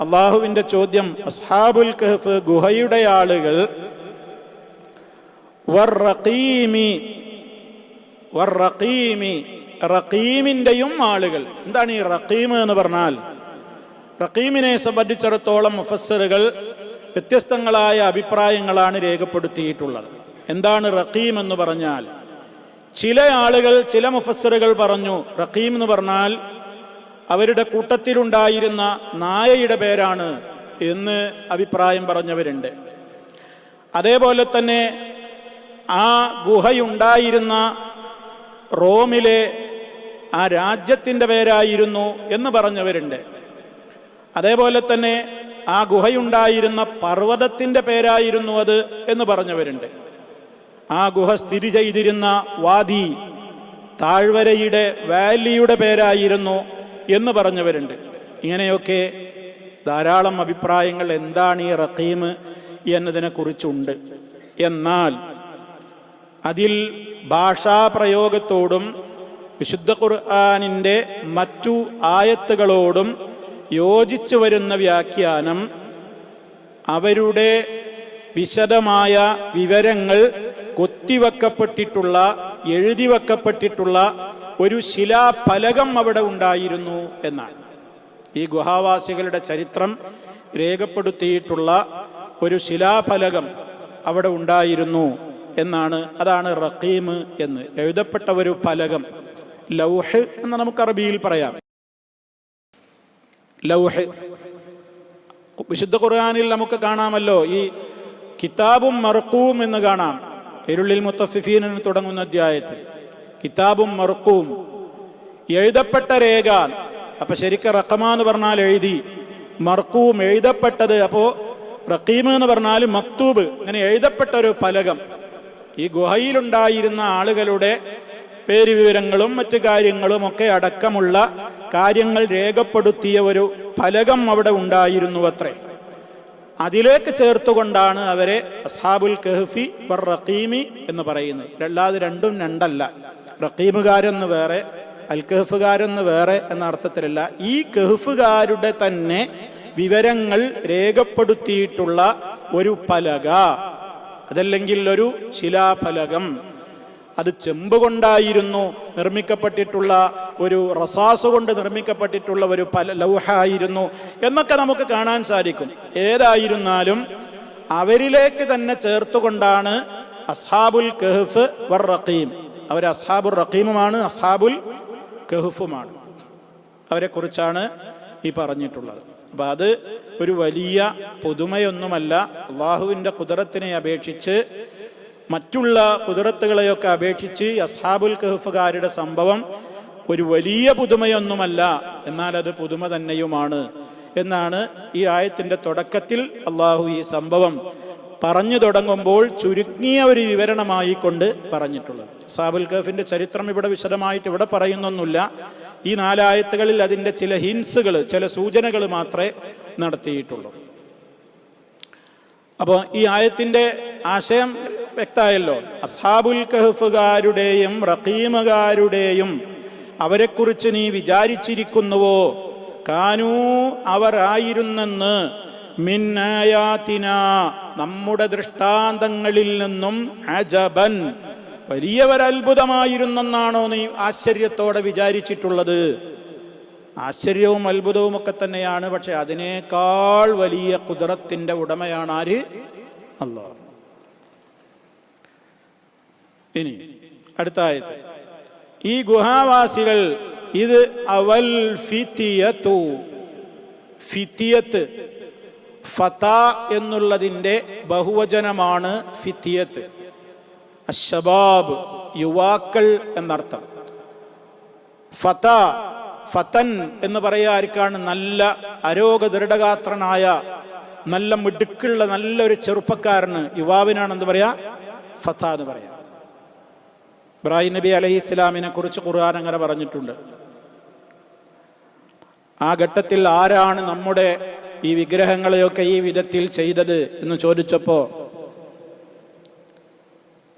അള്ളാഹുവിന്റെ ചോദ്യം അസ്ഹാബുൽ കഹഫ് ഗുഹയുടെ ആളുകൾ റഖീമിന്റെയും ആളുകൾ. എന്താണ് ഈ റഖീം എന്ന് പറഞ്ഞാൽ? റഖീമിനെ സംബന്ധിച്ചിടത്തോളം മുഫസ്സറുകൾ വ്യത്യസ്തങ്ങളായ അഭിപ്രായങ്ങളാണ് രേഖപ്പെടുത്തിയിട്ടുള്ളത്. എന്താണ് റഖീം എന്ന് പറഞ്ഞാൽ? ചില ആളുകൾ ചില മുഫസ്സറുകൾ പറഞ്ഞു റഖീം എന്ന് പറഞ്ഞാൽ അവരുടെ കൂട്ടത്തിലുണ്ടായിരുന്ന നായയുടെ പേരാണ് എന്ന് അഭിപ്രായം പറഞ്ഞവരുണ്ട്. അതേപോലെ തന്നെ ആ ഗുഹയുണ്ടായിരുന്ന റോമിലെ ആ രാജ്യത്തിന്റെ പേരായിരുന്നു എന്ന് പറഞ്ഞവരുണ്ട്. അതേപോലെ തന്നെ ആ ഗുഹയുണ്ടായിരുന്ന പർവതത്തിന്റെ പേരായിരുന്നു അത് എന്ന് പറഞ്ഞവരുണ്ട്. ആ ഗുഹ സ്ഥിതി ചെയ്തിരുന്ന വാദി താഴ്വരയുടെ വാലിയുടെ പേരായിരുന്നു എന്ന് പറഞ്ഞവരുണ്ട്. ഇങ്ങനെയൊക്കെ ധാരാളം അഭിപ്രായങ്ങൾ എന്താണ് ഈ റഖീം എന്നതിനെക്കുറിച്ചുണ്ട്. എന്നാൽ അതിൽ ഭാഷാപ്രയോഗത്തോടും വിശുദ്ധ ഖുർആാനിന്റെ മറ്റു ആയത്തുകളോടും യോജിച്ചു വരുന്ന വ്യാഖ്യാനം അവരുടെ വിശദമായ വിവരങ്ങൾ കൊത്തിവെക്കപ്പെട്ടിട്ടുള്ള എഴുതി വെക്കപ്പെട്ടിട്ടുള്ള ഒരു ശിലാഫലകം അവിടെ ഉണ്ടായിരുന്നു എന്നാണ്. ഈ ഗുഹാവാസികളുടെ ചരിത്രം രേഖപ്പെടുത്തിയിട്ടുള്ള ഒരു ശിലാഫലകം അവിടെ ഉണ്ടായിരുന്നു എന്നാണ്. അതാണ് റഖീം എന്ന് എഴുതപ്പെട്ട ഒരു ഫലകം. ലൗഹ് എന്ന് നമുക്ക് അറബിയിൽ പറയാം. ലൗഹ്. വിശുദ്ധ ഖുർആാനിൽ നമുക്ക് കാണാമല്ലോ. ഈ കിതാബും മറക്കൂം എന്ന് കാണാം. ഇരുളിൽ മുത്തഫിഫീൻ എന്ന് തുടങ്ങുന്ന അധ്യായത്തിൽ. കിതാബും മറുക്കും എഴുതപ്പെട്ട രേഖ. അപ്പൊ ശരിക്കും റക്കമാന്ന് പറഞ്ഞാൽ എഴുതി. മർക്കൂം എഴുതപ്പെട്ടത് അപ്പോ റക്കീം എന്ന് പറഞ്ഞാൽ മക്തൂബ്. അങ്ങനെ എഴുതപ്പെട്ട ഒരു ഫലകം ഈ ഗുഹയിലുണ്ടായിരുന്ന ആളുകളുടെ പേര് വിവരങ്ങളും മറ്റു കാര്യങ്ങളും ഒക്കെ അടക്കമുള്ള കാര്യങ്ങൾ രേഖപ്പെടുത്തിയ ഒരു ഫലകം അവിടെ ഉണ്ടായിരുന്നു അത്രേ. അതിലേക്ക് ചേർത്തുകൊണ്ടാണ് അവരെ അസ്ഹാബുൽ കഹഫി വർ റഖീമി എന്ന് പറയുന്നത്. അല്ലാതെ രണ്ടും രണ്ടല്ല. റഖീമുകാരെന്ന് വേറെ അൽ കഹഫുകാരെന്ന് വേറെ എന്ന അർത്ഥത്തിലല്ല. ഈ കഹഫുകാരുടെ തന്നെ വിവരങ്ങൾ രേഖപ്പെടുത്തിയിട്ടുള്ള ഒരു പലക. അതല്ലെങ്കിൽ ഒരു ശിലാഫലകം. അത് ചെമ്പ് കൊണ്ടായിരുന്നു നിർമ്മിക്കപ്പെട്ടിട്ടുള്ള ഒരു റസാസ് കൊണ്ട് നിർമ്മിക്കപ്പെട്ടിട്ടുള്ള ഒരു പല ലൗഹായിരുന്നു. എന്നൊക്കെ നമുക്ക് കാണാൻ സാധിക്കും. ഏതായിരുന്നാലും അവരിലേക്ക് തന്നെ ചേർത്തുകൊണ്ടാണ് അസ്ഹാബുൽ കഹഫ് വർ അവർ അസ്ഹാബുർ റഹീമുമാണ് അസ്ഹാബുൽ കഹഫുമാണ്. അവരെക്കുറിച്ചാണ് ഈ പറഞ്ഞിട്ടുള്ളത്. അപ്പം അത് ഒരു വലിയ പുതുമയൊന്നുമല്ല. അള്ളാഹുവിന്റെ കുതിരത്തിനെ അപേക്ഷിച്ച് മറ്റുള്ള കുതിരത്തുകളെയൊക്കെ അപേക്ഷിച്ച് അസ്ഹാബുൽ കഹഫുകാരുടെ സംഭവം ഒരു വലിയ പുതുമയൊന്നുമല്ല. എന്നാൽ അത് പുതുമ തന്നെയുമാണ് എന്നാണ് ഈ ആയത്തിന്റെ തുടക്കത്തിൽ അള്ളാഹു ഈ സംഭവം പറഞ്ഞു തുടങ്ങുമ്പോൾ ചുരുങ്ങിയ ഒരു വിവരണമായി കൊണ്ട് പറഞ്ഞിട്ടുള്ളത്. സാബുൽ കഫിന്റെ ചരിത്രം ഇവിടെ വിശദമായിട്ട് ഇവിടെ പറയുന്നൊന്നുമില്ല. ഈ നാലായത്തുകളിൽ അതിന്റെ ചില ഹിൻസുകൾ ചില സൂചനകൾ മാത്രമേ നടത്തിയിട്ടുള്ളൂ. അപ്പോൾ ഈ ആയത്തിന്റെ ആശയം വ്യക്തമായല്ലോ. അസ്ഹാബുൽ കഹഫുകാരുടെയും റഹീമുകാരുടെയും അവരെക്കുറിച്ച് നീ വിചാരിച്ചിരിക്കുന്നുവോ? കാനൂ അവർ ആയിരുന്നെന്ന് മിന്നായാത്തിന നമ്മുടെ ദൃഷ്ടാന്തങ്ങളിൽ നിന്നും അജബൻ വലിയവരത്ഭുതമായിരുന്നെന്നാണോ നീ ആശ്ചര്യത്തോടെ വിചാരിച്ചിട്ടുള്ളത്? ആശ്ചര്യവും അത്ഭുതവും ഒക്കെ തന്നെയാണ് പക്ഷെ അതിനേക്കാൾ വലിയ കുതിരത്തിന്റെ ഉടമയാണ് ആര്? അള്ളാഹ്. ഇനി അടുത്ത ആയത്ത് ഈ ഗുഹാവാസികൾ ഇത് അവൽ ഫിത്തിയത്തു. ഫിത്തിയത്ത് ഫത എന്നുള്ളതിന്റെ ബഹുവചനമാണ് ഫിത്തിയത്ത്. അഷബാബ് യുവാക്കൾ എന്നർത്ഥം. ഫത ഫതൻ എന്ന് പറയാർക്കാണ് നല്ല അരോഗ ദൃഢഗാത്രനായ നല്ല മിടുക്കുള്ള നല്ലൊരു ചെറുപ്പക്കാരന് യുവാവിനാണ് എന്ത് പറയാ ഫത എന്ന് പറയാ. ഇബ്രാഹിം നബി അലഹി ഇസ്ലാമിനെ കുറിച്ച് ഖുർആൻ അങ്ങനെ പറഞ്ഞിട്ടുണ്ട്. ആ ഘട്ടത്തിൽ ആരാണ് നമ്മുടെ ഈ വിഗ്രഹങ്ങളെയൊക്കെ ഈ വിധത്തിൽ ചെയ്തത് എന്ന് ചോദിച്ചപ്പോൾ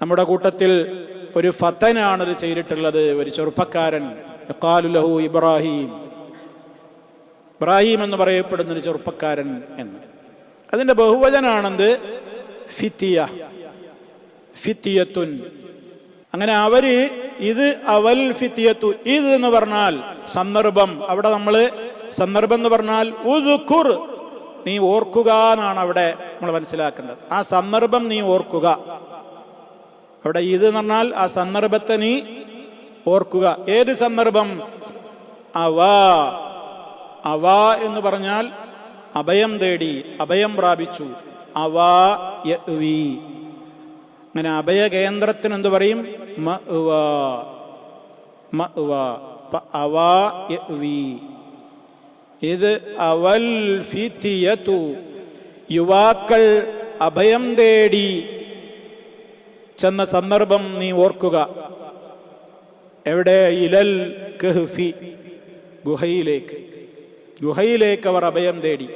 നമ്മുടെ കൂട്ടത്തിൽ ഒരു ഫത്തനാണ് ഇത് ചെയ്തിട്ടുള്ളത് ഒരു ചെറുപ്പക്കാരൻ ലഹു ഇബ്രാഹിം. ഇബ്രാഹിം എന്ന് പറയപ്പെടുന്ന ഒരു ചെറുപ്പക്കാരൻ എന്ന്. അതിന്റെ ബഹുവചനാണെന്ത്? ഫിത്തിയ. ഫിത്തിയത്തുൻ. അങ്ങനെ അവർ ഇത് അവൽ ഫിത്തിയത്തു ഇത് എന്ന് പറഞ്ഞാൽ സന്ദർഭം. അവിടെ നമ്മൾ സന്ദർഭം എന്ന് പറഞ്ഞാൽ ഉദുക്കുർ നീ ഓർക്കുക എന്നാണ് അവിടെ നമ്മൾ മനസ്സിലാക്കേണ്ടത്. ആ സന്ദർഭം നീ ഓർക്കുക. അവിടെ ഇത് എന്ന് പറഞ്ഞാൽ ആ സന്ദർഭത്തെ നീ ഓർക്കുക. ഏത് സന്ദർഭം? അവ. അവാ എന്ന് പറഞ്ഞാൽ അഭയം തേടി അഭയം പ്രാപിച്ചു. അവാ യഅ്വി. അങ്ങനെ അഭയ കേന്ദ്രത്തിന് എന്ത് പറയും? ഇത് അവൽ ഫിത്തിയതു യുവാക്കൾ അഭയം തേടി ചെന്ന സന്ദർഭം നീ ഓർക്കുക. എവിടെ? ഇലൽ കഹ്ഫി. ഗുഹയിലേക്ക്. ഗുഹയിലേക്ക് അവർ അഭയം തേടി.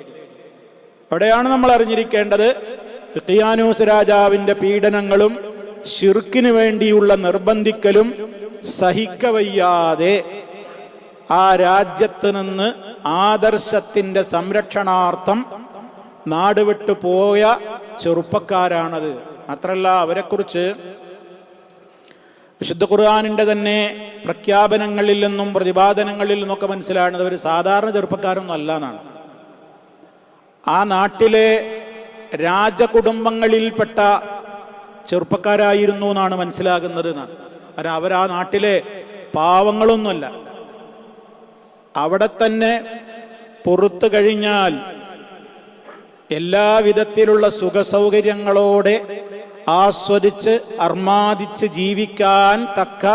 അവിടെയാണ് നമ്മൾ അറിഞ്ഞിരിക്കേണ്ടത്? ഖിയാനൂസ് രാജാവിന്റെ പീഡനങ്ങളും ഷിർക്കിന് വേണ്ടിയുള്ള നിർബന്ധിക്കലും സഹിക്കവയ്യാതെ ആ രാജ്യത്ത് നിന്ന് ആദർശത്തിന്റെ സംരക്ഷണാർത്ഥം നാടുവിട്ടു പോയ ചെറുപ്പക്കാരാണത്. മാത്രല്ല അവരെക്കുറിച്ച് വിശുദ്ധ ഖുർആാനിന്റെ തന്നെ പ്രഖ്യാപനങ്ങളിൽ നിന്നും പ്രതിപാദനങ്ങളിൽ നിന്നൊക്കെ മനസ്സിലാകുന്നത് അവർ സാധാരണ ചെറുപ്പക്കാരൊന്നും അല്ല എന്നാണ്. ആ നാട്ടിലെ രാജകുടുംബങ്ങളിൽപ്പെട്ട ചെറുപ്പക്കാരായിരുന്നു എന്നാണ് മനസ്സിലാകുന്നത്. കാരണം അവർ ആ നാട്ടിലെ പാവങ്ങളൊന്നുമല്ല. അവിടെ തന്നെ പുറത്തു കഴിഞ്ഞാൽ എല്ലാവിധത്തിലുള്ള സുഖസൗകര്യങ്ങളോടെ ആസ്വദിച്ച് അർമാദിച്ച് ജീവിക്കാൻ തക്ക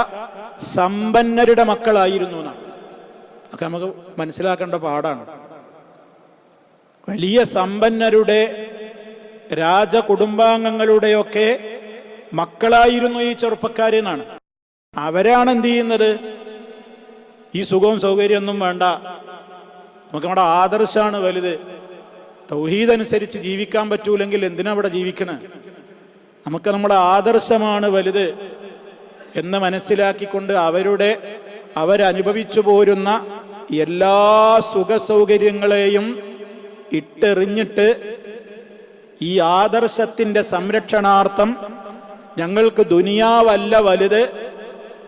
സമ്പന്നരുടെ മക്കളായിരുന്നു എന്നാണ്. ഒക്കെ നമുക്ക് മനസ്സിലാക്കേണ്ട പാടാണ് വലിയ സമ്പന്നരുടെ രാജകുടുംബാംഗങ്ങളുടെയൊക്കെ മക്കളായിരുന്നു ഈ ചെറുപ്പക്കാരെന്നാണ്. അവരാണ് എന്ത് ചെയ്യുന്നത്? ഈ സുഖവും സൗകര്യമൊന്നും വേണ്ട. നമുക്ക് നമ്മുടെ ആദർശമാണ് വലുത്. തൗഹീദ് അനുസരിച്ച് ജീവിക്കാൻ പറ്റൂലെങ്കിൽ എന്തിനാ അവിടെ ജീവിക്കണേ? നമുക്ക് നമ്മുടെ ആദർശമാണ് വലുത് എന്ന് മനസ്സിലാക്കിക്കൊണ്ട് അവരുടെ അവരനുഭവിച്ചു പോരുന്ന എല്ലാ സുഖ സൗകര്യങ്ങളെയും ഇട്ടെറിഞ്ഞിട്ട് ഈ ആദർശത്തിന്റെ സംരക്ഷണാർത്ഥം ഞങ്ങൾക്ക് ദുനിയാവല്ല വലുത്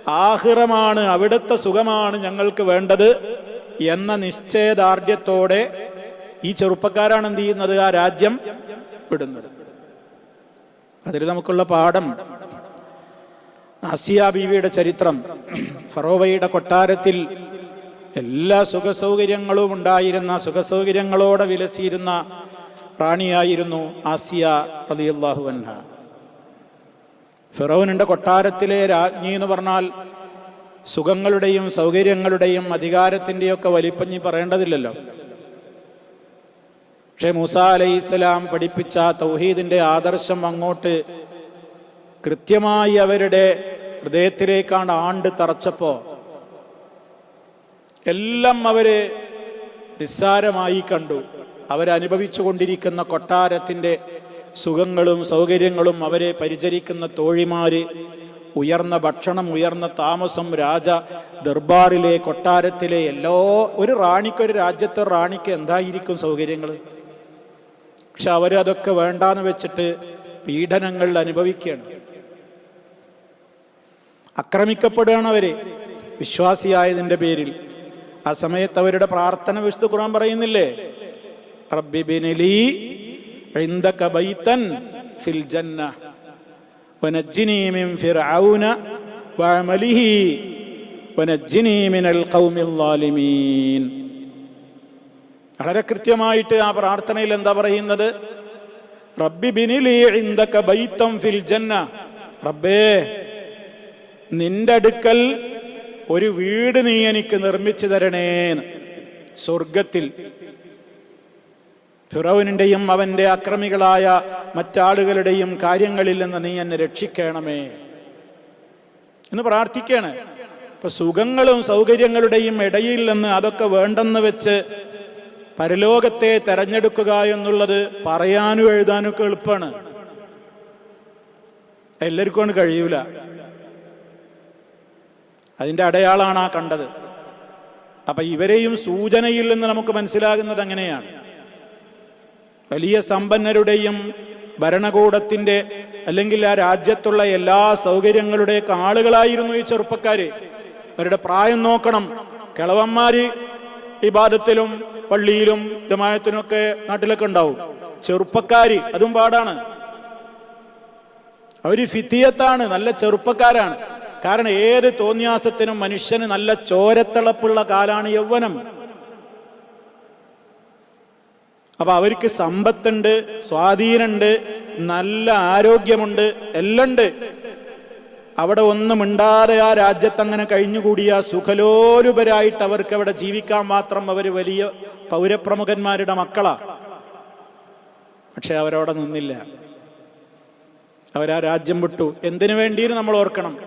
ആഹിറമാണ് അവിടുത്തെ സുഖമാണ് ഞങ്ങൾക്ക് വേണ്ടത് എന്ന നിശ്ചയദാർഢ്യത്തോടെ ഈ ചെറുപ്പക്കാരാണ് എന്ത് ചെയ്യുന്നത്? ആ രാജ്യം വിടുന്നത്. അതിൽ നമുക്കുള്ള പാഠം. ആസിയ ബീവിയുടെ ചരിത്രം ഫറോവയുടെ കൊട്ടാരത്തിൽ എല്ലാ സുഖസൗകര്യങ്ങളും ഉണ്ടായിരുന്ന സുഖസൗകര്യങ്ങളോടെ വിലസിയിരുന്ന റാണിയായിരുന്നു ആസിയ റളിയല്ലാഹു അൻഹ. ഫിറോനിന്റെ കൊട്ടാരത്തിലെ രാജ്ഞി എന്ന് പറഞ്ഞാൽ സുഖങ്ങളുടെയും സൗകര്യങ്ങളുടെയും അധികാരത്തിന്റെയൊക്കെ വലിപ്പഞ്ഞി പറയേണ്ടതില്ലല്ലോ. പക്ഷേ മൂസ അലൈഹിസ്സലാം പഠിപ്പിച്ച തൗഹീദിന്റെ ആദർശം അങ്ങോട്ട് കൃത്യമായി അവരുടെ ഹൃദയത്തിലേക്കാണ് ആണ്ട് തറച്ചപ്പോൾ എല്ലാം അവർ നിസ്സാരമായി കണ്ടു. അവരനുഭവിച്ചു കൊണ്ടിരിക്കുന്ന കൊട്ടാരത്തിന്റെ സുഖങ്ങളും സൗകര്യങ്ങളും അവരെ പരിചരിക്കുന്ന തോഴിമാർ ഉയർന്ന ഭക്ഷണം ഉയർന്ന താമസം രാജ ദർബാറിലെ കൊട്ടാരത്തിലെ എല്ലാ ഒരു റാണിക്ക് ഒരു രാജ്യത്തെ റാണിക്ക് എന്തായിരിക്കും സൗകര്യങ്ങൾ? പക്ഷെ അവരതൊക്കെ വേണ്ടാന്ന് വെച്ചിട്ട് പീഡനങ്ങൾ അനുഭവിക്കുകയാണ്. ആക്രമിക്കപ്പെടുകയാണ് അവർ. വിശ്വാസിയായതിന്റെ പേരിൽ. ആ സമയത്ത് അവരുടെ പ്രാർത്ഥന വിശുദ്ധ ഖുർആൻ പറയുന്നില്ലേ? വളരെ കൃത്യമായിട്ട് ആ പ്രാർത്ഥനയിൽ എന്താ പറയുന്നത്? ഫിൽ ജന്ന. റബ്ബേ നിന്റെ അടുക്കൽ ഒരു വീട് നീ എനിക്ക് നിർമ്മിച്ചു തരണേ സ്വർഗത്തിൽ ഫിറോവിന്റെയും അവന്റെ അക്രമികളായ മറ്റാളുകളുടെയും കാര്യങ്ങളിൽ നിന്ന് നീ എന്നെ രക്ഷിക്കണമേ എന്ന് പ്രാർത്ഥിക്കുകയാണ് ഇപ്പൊ സുഖങ്ങളും സൗകര്യങ്ങളുടെയും ഇടയിൽ നിന്ന് അതൊക്കെ വേണ്ടെന്ന് വെച്ച് പരലോകത്തെ തെരഞ്ഞെടുക്കുക എന്നുള്ളത് പറയാനും എഴുതാനും ഒക്കെ എളുപ്പമാണ് എല്ലാവർക്കും കഴിയൂല. അതിന്റെ അടയാളാണ് ആ കണ്ടത്. അപ്പൊ ഇവരെയും സൂചനയിൽ നിന്ന് നമുക്ക് മനസ്സിലാകുന്നത് അങ്ങനെയാണ്. വലിയ സമ്പന്നരുടെയും ഭരണകൂടത്തിന്റെ അല്ലെങ്കിൽ ആ രാജ്യത്തുള്ള എല്ലാ സൗകര്യങ്ങളുടെയൊക്കെ ആളുകളായിരുന്നു ഈ ചെറുപ്പക്കാര്. അവരുടെ പ്രായം നോക്കണം. കിളവന്മാര് ഇബാദത്തിലും പള്ളിയിലും ജമായത്തിനൊക്കെ നാട്ടിലൊക്കെ ഉണ്ടാവും. ചെറുപ്പക്കാര് അതും പാടാണ്. അവർ ഫിത്തിയത്താണ് നല്ല ചെറുപ്പക്കാരാണ്. കാരണം ഏത് തോന്നിയാസത്തിനും മനുഷ്യന് നല്ല ചോരത്തിളപ്പുള്ള കാലാണ് യൗവനം. അപ്പൊ അവർക്ക് സമ്പത്തുണ്ട് സ്വാധീനമുണ്ട് നല്ല ആരോഗ്യമുണ്ട് എല്ലാം ഉണ്ട് അവിടെ ഒന്നും ഉണ്ടാതെ ആ രാജ്യത്ത് അങ്ങനെ കഴിഞ്ഞുകൂടിയ സുഖലോലുപരായിട്ട് അവർക്ക് അവിടെ ജീവിക്കാൻ മാത്രം അവർ വലിയ പൗരപ്രമുഖന്മാരുടെ മക്കളാ. പക്ഷെ അവരവിടെ നിന്നില്ല. അവരാ രാജ്യം വിട്ടു. എന്തിനു വേണ്ടിയും നമ്മൾ ഓർക്കണം.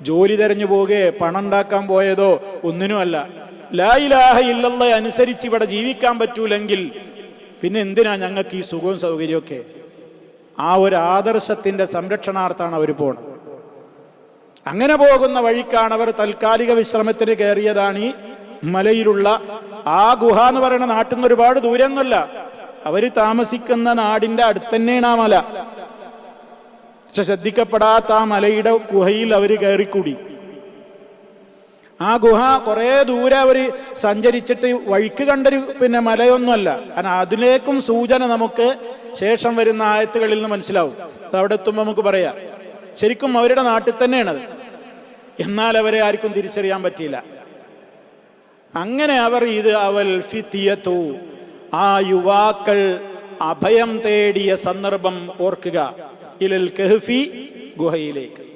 ജോലി തെരഞ്ഞു പോകെ പണം ഉണ്ടാക്കാൻ പോയതോ ഒന്നിനുമല്ല. ലായിലാഹ ഇല്ലല്ല അനുസരിച്ച് ഇവിടെ ജീവിക്കാൻ പറ്റൂലെങ്കിൽ പിന്നെ എന്തിനാ ഞങ്ങൾക്ക് ഈ സുഖവും സൗകര്യമൊക്കെ? ആ ഒരു ആദർശത്തിന്റെ സംരക്ഷണാർത്ഥാണ് അവർ പോണത്. അങ്ങനെ പോകുന്ന വഴിക്കാണ് അവർ താൽക്കാലിക വിശ്രമത്തിന് കയറിയതാണ് ഈ മലയിലുള്ള ആ ഗുഹ എന്ന് പറയുന്ന നാട്ടിൽ നിന്ന് ഒരുപാട് ദൂരമൊന്നുമല്ല അവർ താമസിക്കുന്ന നാടിന്റെ അടുത്തന്നെയാണ് ആ മല. പക്ഷെ ശ്രദ്ധിക്കപ്പെടാത്ത ആ മലയുടെ ഗുഹയിൽ അവർ കയറിക്കൂടി. ആ ഗുഹ കുറെ ദൂരെ അവർ സഞ്ചരിച്ചിട്ട് വഴിക്ക് കണ്ടൊരു പിന്നെ മലയൊന്നുമല്ല. കാരണം അതിലേക്കും സൂചന നമുക്ക് ശേഷം വരുന്ന ആയത്തുകളിൽ നിന്ന് മനസ്സിലാവും. അവിടെ എത്തുമ്പോൾ നമുക്ക് പറയാം. ശരിക്കും അവരുടെ നാട്ടിൽ തന്നെയാണത്. എന്നാൽ അവരെ ആർക്കും തിരിച്ചറിയാൻ പറ്റിയില്ല. അങ്ങനെ അവർ ഇത് അവൽ ഫിത്തിയത്തു. ആ യുവാക്കൾ അഭയം തേടിയ സന്ദർഭം ഓർക്കുക. ഇലൽ കഹ്ഫി ഗുഹയിലേക്ക്.